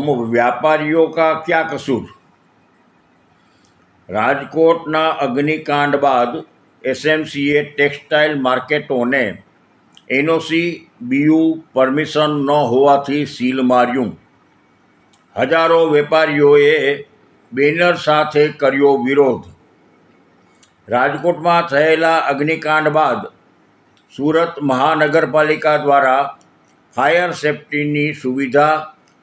हम व्यापारियों का क्या कसूर રાજકોટના અગ્નિકાંડ બાદ એસએમસીએ ટેક્સટાઇલ માર્કેટોને એનઓસી બીયુ પરમિશન ન હોવાથી સીલ માર્યું હજારો વેપારીઓએ બેનર સાથે કર્યો વિરોધ રાજકોટમાં થયેલા અગ્નિકાંડ બાદ સુરત મહાનગરપાલિકા દ્વારા ફાયર સેફ્ટીની સુવિધા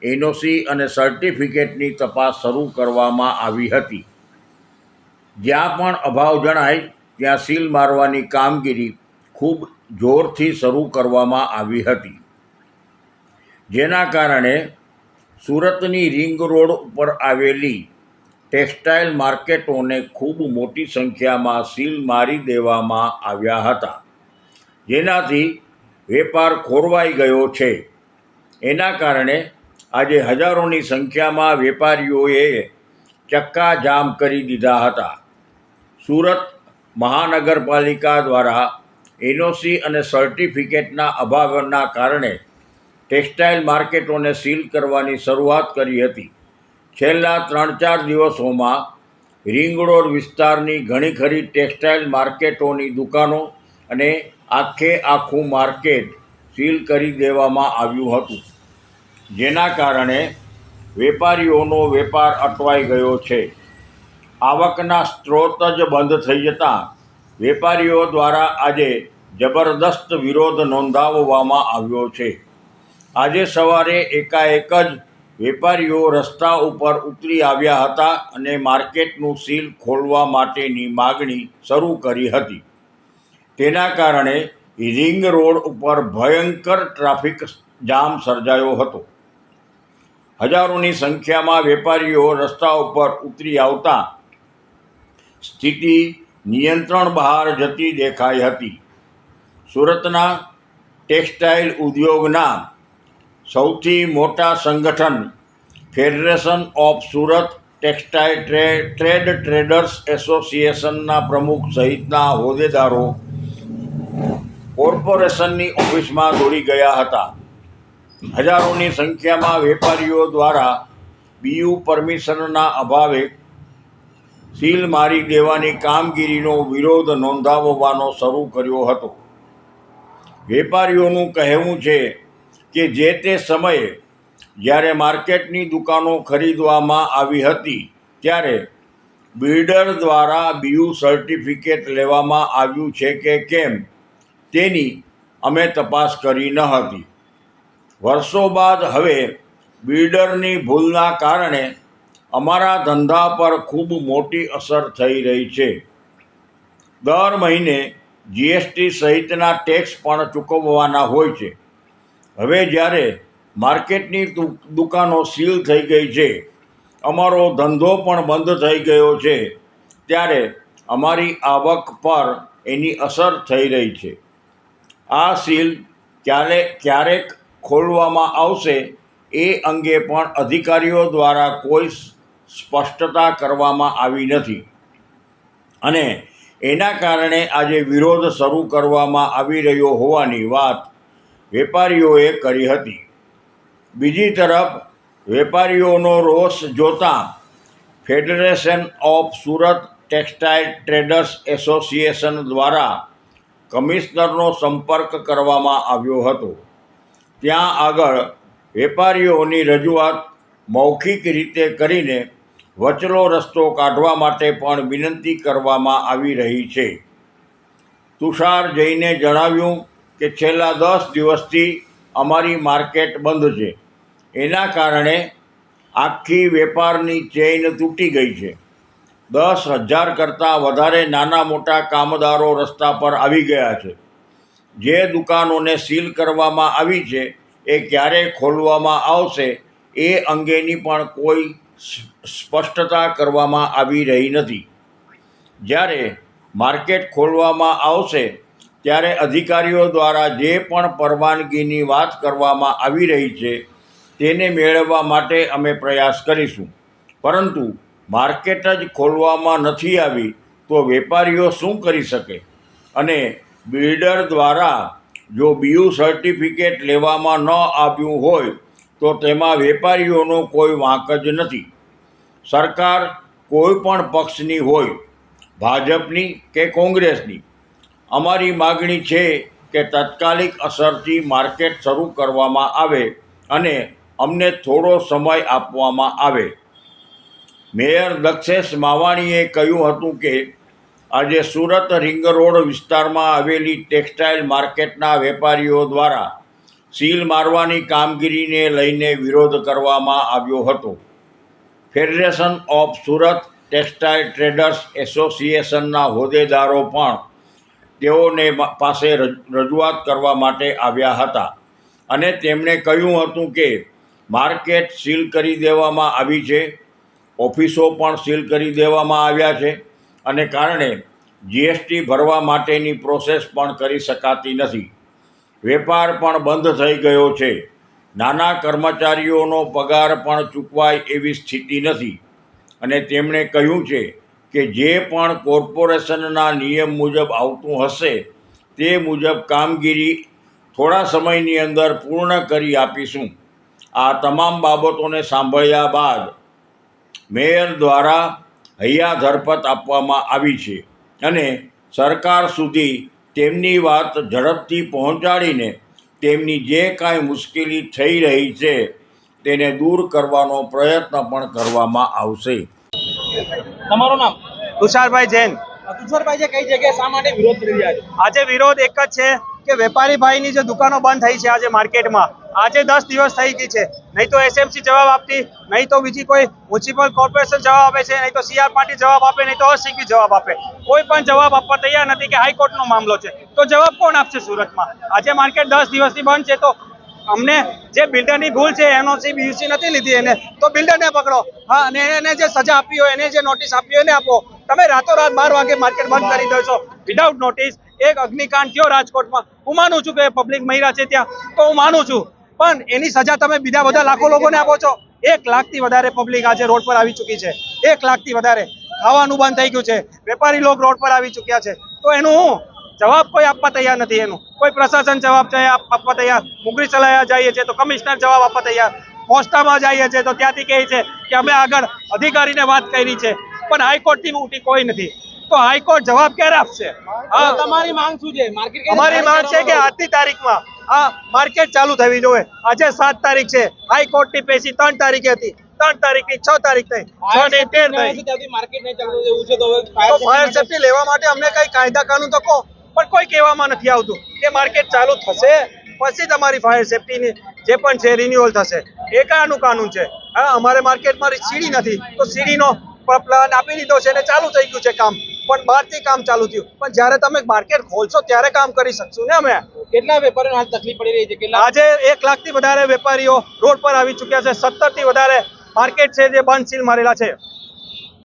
એનઓસી અને સર્ટિફિકેટની તપાસ શરૂ કરવામાં આવી હતી. જ્યાં પણ અભાવ જણાય, ત્યાં સીલ મારવાની કામગીરી ખૂબ જોરથી શરૂ કરવામાં આવી હતી. જેના કારણે સુરતની રિંગ રોડ ઉપર આવેલી ટેક્સટાઇલ માર્કેટોને ખૂબ મોટી સંખ્યામાં સીલ મારી દેવામાં આવ્યા હતા. જેનાથી વેપાર ખોરવાઈ ગયો છે. એના કારણે આજે હજારોની સંખ્યામાં વેપારીઓએ ચક્કાજામ કરી દીધા હતા. સુરત મહાનગરપાલિકા દ્વારા એનઓસી અને સર્ટિફિકેટના અભાવના કારણે ટેક્સટાઇલ માર્કેટોને સીલ કરવાની શરૂઆત કરી હતી. છેલ્લા ત્રણ ચાર દિવસોમાં રિંગ વિસ્તારની ઘણી ખરી ટેક્સટાઇલ માર્કેટોની દુકાનો અને આખે આખું માર્કેટ સીલ કરી દેવામાં આવ્યું હતું. જેના કારણે વેપારીઓનો વેપાર અટવાઈ ગયો છે. આવકના સ્ત્રોત જ બંધ થઈ જતાં વેપારીઓ દ્વારા આજે જબરદસ્ત વિરોધ નોંધાવવામાં આવ્યો છે. આજે સવારે એકાએક જ વેપારીઓ રસ્તા ઉપર ઉતરી આવ્યા હતા અને માર્કેટનું સીલ ખોલવા માટેની માગણી શરૂ કરી હતી. તેના કારણે રિંગ રોડ ઉપર ભયંકર ટ્રાફિક જામ સર્જાયો હતો. હજારોની સંખ્યામાં વેપારીઓ રસ્તા ઉપર ઉતરી આવતા સ્થિતિ નિયંત્રણ બહાર જતી દેખાઈ હતી. સુરતના ટેક્સટાઇલ ઉદ્યોગના સૌથી મોટા સંગઠન federation of Surat textile trade traders એસોસિએશનના પ્રમુખ સહિતના હોદ્દેદારો કોર્પોરેશનની ઓફિસમાં દોડી ગયા હતા. હજારોની સંખ્યામાં વેપારીઓ દ્વારા બીયુ પરમિશનના અભાવે સીલ મારી દેવાની કામગીરીનો વિરોધ નોંધાવવાનો શરૂ કર્યો હતો. વેપારીઓનું કહેવું છે કે જે તે સમયે જ્યારે માર્કેટની દુકાનો ખરીદવામાં આવી હતી, ત્યારે બિલ્ડર દ્વારા બીયુ સર્ટિફિકેટ લેવામાં આવ્યું છે કે કેમ, તેની અમે તપાસ કરી ન હતી. વર્ષો બાદ હવે બિલ્ડરની ભૂલના કારણે અમારા ધંધા પર ખૂબ મોટી અસર થઈ રહી છે. દર મહિને જીએસટી સહિતના ટેક્સ પણ ચૂકવવાના હોય છે. હવે જ્યારે માર્કેટની દુકાનો સીલ થઈ ગઈ છે, અમારો ધંધો પણ બંધ થઈ ગયો છે, ત્યારે અમારી આવક પર એની અસર થઈ રહી છે. આ સીલ ક્યારે, ક્યારેક ખોલવામાં આવશે એ અંગે પણ અધિકારીઓ દ્વારા કોઈ સ્પષ્ટતા કરવામાં આવી નથી. અને એના કારણે આજે વિરોધ શરૂ કરવામાં આવી રહ્યો હોવાની વાત વેપારીઓએ કરી હતી. બીજી તરફ, વેપારીઓનો રોષ જોતાં federation of Surat textile traders association દ્વારા કમિશનરનો સંપર્ક કરવામાં આવ્યો હતો. ત્યાં આગળ વેપારીઓની રજૂઆત મૌખિક રીતે કરીને વચલો રસ્તો કાઢવા માટે પણ વિનંતી કરવામાં આવી રહી છે. તુષાર જઈને જણાવ્યું કે છેલ્લા દસ દિવસથી અમારી માર્કેટ બંધ છે. એના કારણે આખી વેપારની ચેઇન તૂટી ગઈ છે. દસ હજાર કરતાં વધારે નાના મોટા કામદારો રસ્તા પર આવી ગયા છે. જે દુકાનોને સીલ કરવામાં આવી છે, એ ક્યારે ખોલવામાં આવશે, એ અંગેની પણ કોઈ સ્પષ્ટતા કરવામાં આવી રહી નથી. જ્યારે માર્કેટ ખોલવામાં આવશે, ત્યારે અધિકારીઓ દ્વારા જે પણ પરવાનગીની વાત કરવામાં આવી રહી છે, તેને મેળવવા માટે અમે પ્રયાસ કરીશું. પરંતુ માર્કેટ જ ખોલવામાં નથી આવી, તો વેપારીઓ શું કરી શકે? અને બિલ્ડર દ્વારા જો બીયુ સર્ટિફિકેટ લેવામાં ન આવ્યું હોય, તો તેમાં વેપારીઓનો કોઈ વાંક જ નથી. સરકાર કોઈ પણ પક્ષની હોય, ભાજપની કે કોંગ્રેસની, અમારી માગણી છે કે તાત્કાલિક અસરથી માર્કેટ શરૂ કરવામાં આવે અને અમને થોડો સમય આપવામાં આવે. મેયર દક્ષેશ માવાણીએ કહ્યું હતું કે આજે સુરત રિંગ રોડ વિસ્તારમાં આવેલી ટેક્સટાઇલ માર્કેટના વેપારીઓ દ્વારા સીલ મારવાની કામગીરીને લઈને વિરોધ કરવામાં આવ્યો હતો. Federation of Surat textile traders એસોસિએશનના હોદ્દેદારો પણ તેઓને પાસે રજ- રજૂઆત કરવા માટે આવ્યા હતા અને તેમણે કહ્યું હતું કે માર્કેટ સીલ કરી દેવામાં આવી છે, ઓફિસો પણ સીલ કરી દેવામાં આવ્યા છે અને કારણે જીએસટી ભરવા માટેની પ્રોસેસ પણ કરી શકાતી નથી. વેપાર પણ બંધ થઈ ગયો છે. નાના કર્મચારીઓનો પગાર પણ ચૂકવાય એવી સ્થિતિ નથી. અને તેમણે કહ્યું છે કે જે પણ કોર્પોરેશનના નિયમ મુજબ આવતું હશે, તે મુજબ કામગીરી થોડા સમયની અંદર પૂર્ણ કરી આપીશું. આ તમામ બાબતોને સાંભળ્યા બાદ મેયર દ્વારા હૈયા ધરપત આપવામાં આવી છે અને સરકાર સુધી તેમની વાત ઝડપથી પહોંચાડીને તેમની જે કાંઈ મુશ્કેલી થઈ રહી છે તેને દૂર કરવાનો પ્રયત્ન પણ કરવામાં આવશે. તમારું નામ? તુષારભાઈ જૈન. તુષારભાઈ કઈ જગ્યાએ શા માટે વિરોધ કરી રહ્યા છે? આજે વિરોધ એક જ છે કે વેપારી ભાઈની જે દુકાનો બંધ થઈ છે આજે માર્કેટમાં. આજે દસ દિવસ થઈ ગઈ છે. નહીં તો એસએમસી જવાબ આપતી, નહીં તો બીજી કોઈ મ્યુનિસિપલ કોર્પોરેશન જવાબ આપે છે, નહીં તો સીઆર પાર્ટી જવાબ આપે, નહીં તો અસીપી જવાબ આપે. કોઈ પણ જવાબ આપવા તૈયાર નથી કે હાઈકોર્ટનો મામલો છે. તો જવાબ કોણ આપશે સુરતમાં? આજે માર્કેટ દસ દિવસથી બંધ છે, તો અમને જે બિલ્ડરની ભૂલ છે એનઓસી બીયુસી નથી લીધી એને, તો બિલ્ડરને પકડો. હા, અને એને જે સજા આપી હોય, એને જે નોટિસ આપી હોય, એને આપો. તમે રાતોરાત બાર વાગે માર્કેટ બંધ કરી દો છો. વિધાઉટ નોટિસ એક અગ્નિકાંડ થયો રાજકોટમાં. હું માનું છું કે પબ્લિક મહિલા છે ત્યાં. તો હું માનું છું પણ એની સજા તમે બીજા બધા લાખો લોકોને આપો છો. એક લાખથી વધારે પબ્લિક આજે રોડ પર આવી ચૂકી છે. એક લાખથી વધારે ખાવાનું બંધ થઈ ગયું છે. વેપારી લોકો રોડ પર આવી ચૂક્યા છે. તો એનું હું? જવાબ કોઈ આપવા તૈયાર નથી એનું. કોઈ પ્રશાસન જવાબ આપવા તૈયાર? મુગરી ચલાયા જઈએ છીએ તો કમિશનર જવાબ આપવા તૈયાર? પોસ્ટામાં જઈએ છીએ તો ત્યાંથી કહે છે કે અમે આગળ અધિકારીને વાત કરી છે. પણ હાઈકોર્ટથી ઉઠી કોઈ નથી. તો હાઈકોર્ટ જવાબ ક્યારે આપશે? હા તમારી માંગ શું છે? અમારી માંગ છે કે આજની તારીખમાં આ માર્કેટ ચાલુ થવી જોઈએ. આજે સાત તારીખ છે. હાઈકોર્ટની પેશી ત્રણ તારીખે હતી. ત્રણ તારીખની છ તારીખ થઈ. છ ને તેર થઈ. માર્કેટ નહીં ચાલુ એવું છે તો ફાયર સેફટી લેવા માટે અમને કઈ કાયદા કાનૂન તો કહો. પણ કોઈ કહેવામાં નથી આવતું કે માર્કેટ ચાલુ થશે પછી તમારી ફાયર સેફટીની જે પણ છે રિન્યુઅલ થશે. એ કયાનું કાનૂન છે. હા અમારે માર્કેટમાં સીડી નથી. તો સીડીનો પ્લાન આપી દીધો છે અને ચાલુ થઈ ગયું છે કામ. પણ બહારથી કામ ચાલુ થયું. પણ જ્યારે તમે માર્કેટ ખોલશો ત્યારે કામ કરી શકશું ને અમે? કેટલા વેપારીઓ હાલ તકલીફ પડી રહી છે? કેટલા આજે એક લાખથી વધારે વેપારીઓ રોડ પર આવી ચૂક્યા છે. સત્તરથી વધારે માર્કેટ છે જે બંધ સીલ મારેલા છે.